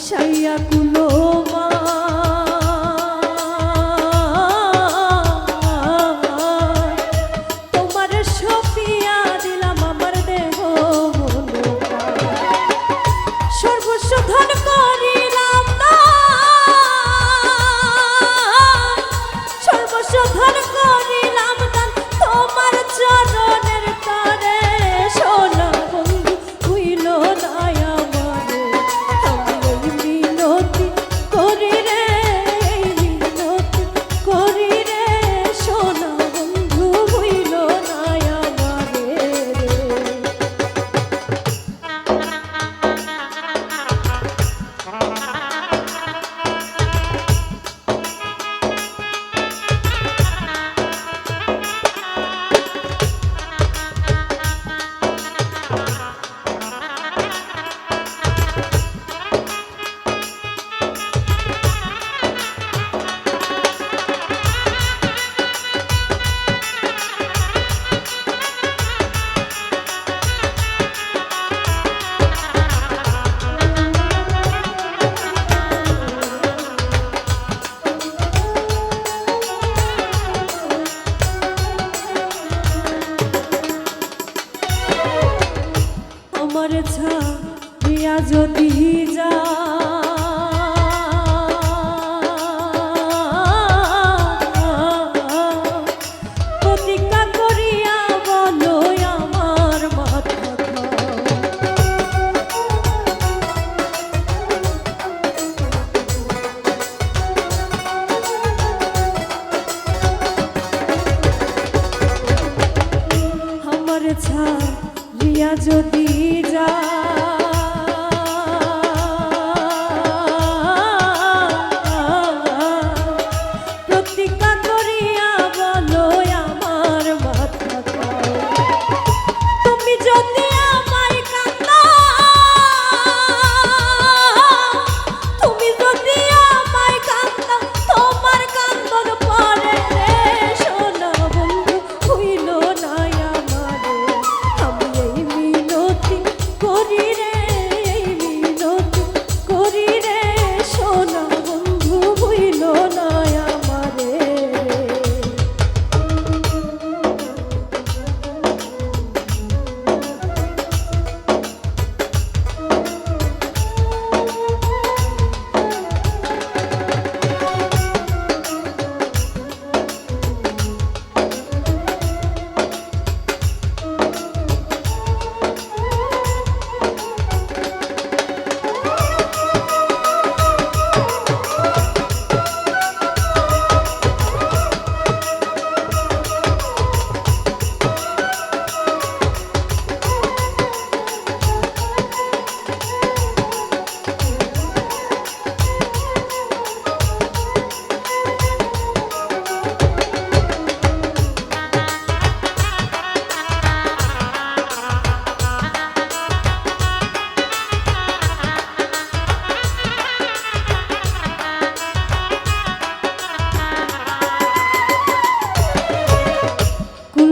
সাইয়া কুলো তোমার সপিয়া দিলাম আমার দেহ সর্বস্ব ধন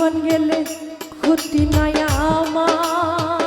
জীবন গেলে ক্ষতি নাই আমার।